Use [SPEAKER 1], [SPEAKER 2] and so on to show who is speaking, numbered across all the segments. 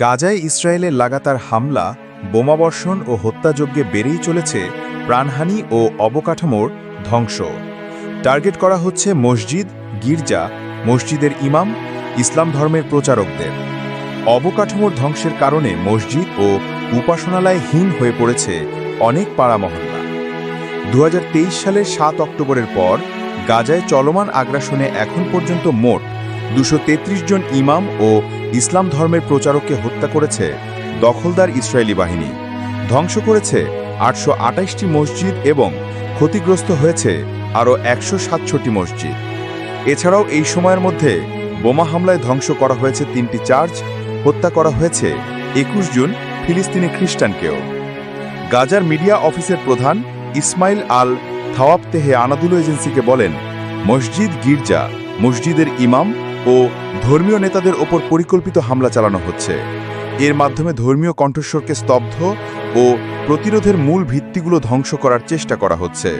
[SPEAKER 1] গাজায় ইসরায়েলের লাগাতার হামলা, বোমাবর্ষণ ও হত্যাযজ্ঞে বেড়েই চলেছে প্রাণহানি ও অবকাঠামোর ধ্বংস। টার্গেট করা হচ্ছে মসজিদ, গির্জা, মসজিদের ইমাম, ইসলাম ধর্মের প্রচারকদের। অবকাঠামোর ধ্বংসের কারণে মসজিদ ও উপাসনালয় হীন হয়ে পড়েছে অনেক পাড়া মহল্লা। তেইশ সালের সাত অক্টোবরের পর গাজায় চলমান আগ্রাসনে এখন পর্যন্ত মোট দুশো জন ইমাম ও ইসলাম ধর্মের প্রচারককে হত্যা করেছে দখলদার ইসরায়েলি বাহিনী। ধ্বংস করেছে আটশো আটাইশটি মসজিদ এবং ক্ষতিগ্রস্ত হয়েছে আরও একশো সাতষট্টি মসজিদ। এছাড়াও এই সময়ের মধ্যে বোমা হামলায় ধ্বংস করা হয়েছে তিনটি চার্চ, হত্যা করা হয়েছে একুশ জুন ফিলিস্তিনি খ্রিস্টানকেও। গাজার মিডিয়া অফিসের প্রধান ইসমাইল আল থাওয়াবতেহে আনাদুল এজেন্সিকে বলেন, মসজিদ গির্জা, মসজিদের ইমাম ও ধর্মীয় নেতাদের ওপর পরিকল্পিত হামলা চালানো হচ্ছে। এর মাধ্যমে ধর্মীয় কণ্ঠস্বরকে স্তব্ধ ও প্রতিরোধের মূল ভিত্তিগুলো ধ্বংস করার চেষ্টা করা হচ্ছে।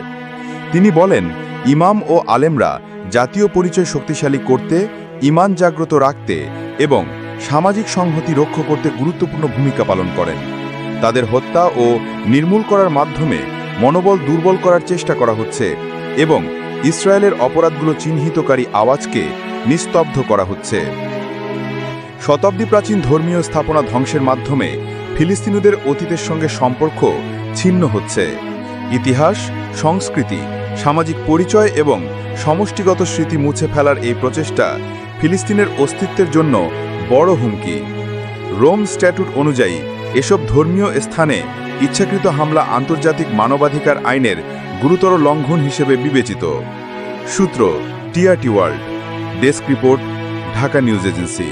[SPEAKER 1] তিনি বলেন, ইমাম ও আলেমরা জাতীয় পরিচয় শক্তিশালী করতে, ইমান জাগ্রত রাখতে এবং সামাজিক সংহতি রক্ষা করতে গুরুত্বপূর্ণ ভূমিকা পালন করেন। তাদের হত্যা ও নির্মূল করার মাধ্যমে মনোবল দুর্বল করার চেষ্টা করা হচ্ছে এবং ইসরায়েলের অপরাধগুলো চিহ্নিতকারী আওয়াজকে নিস্তব্ধ করা হচ্ছে। শতাব্দী প্রাচীন ধর্মীয় স্থাপনা ধ্বংসের মাধ্যমে ফিলিস্তিনিদের অতীতের সঙ্গে সম্পর্ক ছিন্ন হচ্ছে। ইতিহাস, সংস্কৃতি, সামাজিক পরিচয় এবং সমষ্টিগত স্মৃতি মুছে ফেলার এই প্রচেষ্টা ফিলিস্তিনের অস্তিত্বের জন্য বড় হুমকি। রোম স্ট্যাটুট অনুযায়ী, এসব ধর্মীয় স্থানে ইচ্ছাকৃত হামলা আন্তর্জাতিক মানবাধিকার আইনের গুরুতর লঙ্ঘন হিসেবে বিবেচিত। সূত্র, TRT world. Desk report Dhaka news agency.